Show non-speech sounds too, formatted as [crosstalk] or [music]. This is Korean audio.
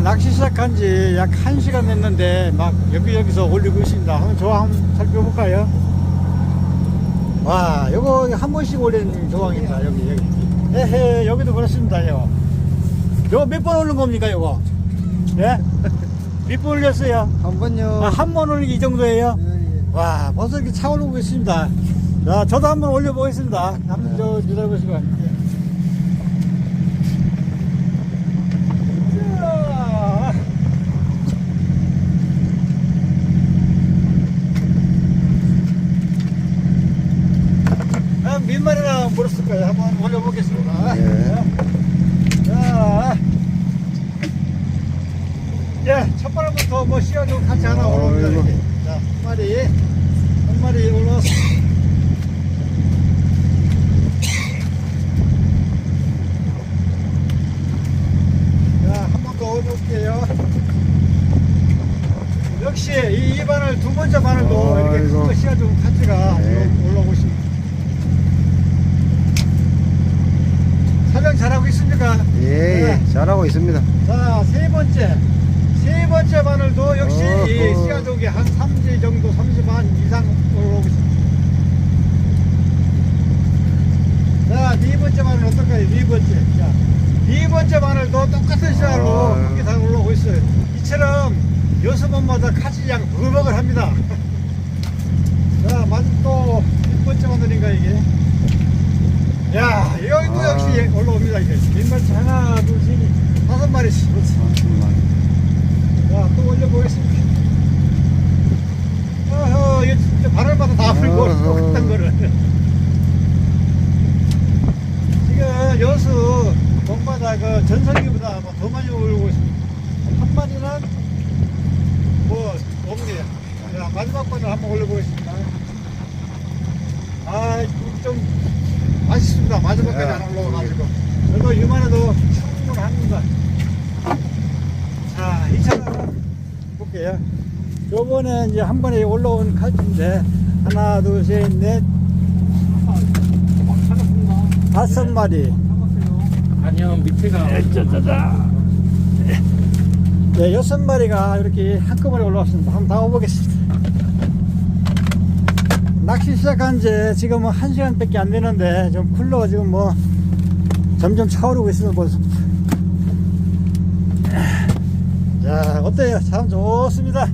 예, 낚시 시작한 지 약 1시간 됐는데 막 여기저기서 올리고 있습니다. 한번 저 한번 살펴볼까요? 와, 요거 한 번씩 올리는 조항입니다. 여기, 여기. 에헤, 여기도 그렇습니다. 요. 요거 몇 번 올린 겁니까, 요거? 예? [laughs] 몇 번 올렸어요? 한 번요. 아, 한번 올린 게이 정도예요? 예, 예. 와, 벌써 이렇게 차오르고 있습니다. 자, 저도 한번 올려보겠습니다. 한번 저 기다려보시고. 자. 아, 몇 마리나 물었을까요? 한번 올려보겠습니다. 예. 자. 예, 첫 발부터 뭐 씨앗도 같이 하나 어, 올라옵니다. 이거. 이렇게. 자, 한 마리. 한 마리 올라왔습니다. 자, 한 번 더 올려볼게요. 역시 이, 이 바늘 두 번째 바늘도 이렇게 아이고. 큰거 씨앗 좀 같이가 네. 올라오고 있습니다. 촬영 잘하고 있습니까? 예, 예. 잘하고 있습니다. 자, 세 번째. 세 번째 바늘도 역시 이 어허. 씨앗족이 한 3지 정도, 30만 이상 올라오고 있습니다. 자, 네 번째 바늘 어떨까요? 네 번째. 자, 네 번째 바늘도 똑같은 아유. 크게 잘 올라오고 있어요. 이처럼 여섯 번마다 카지양 버벅을 합니다. [laughs] 자, 마지막 또네 번째 바늘인가 이게. 야, 여기도 아. 역시 올라옵니다. 민발치 하나, 둘, 셋, 다섯 마리씩. 자, 또 올려보겠습니다. 어허, 이거 진짜 바늘마다 다 풀고 어허. 똑같은 거를. 지금 여수 동바다 그 전성기보다 뭐더 많이 올고 있습니다. 한 마리는 뭐 없네요. 자, 마지막 번을 한번 올려보겠습니다. 아, 좀 아쉽습니다. 마지막까지 야. 안 올라와가지고. 그래도 이만해도 충분합니다. 자, 2차는 볼게요. 요번에 이제 한 번에 올라온 칼인데 하나, 둘, 셋, 넷, 다섯 마리. 아니요 밑에가 네, 여섯 마리가 이렇게 한꺼번에 올라왔습니다. 한번 나와보겠습니다. 낚시 시작한 지 지금은 한 시간밖에 안 되는데 좀 쿨러가 지금 뭐 점점 차오르고 있습니다. 벌써부터. 자, 어때요? 참 좋습니다.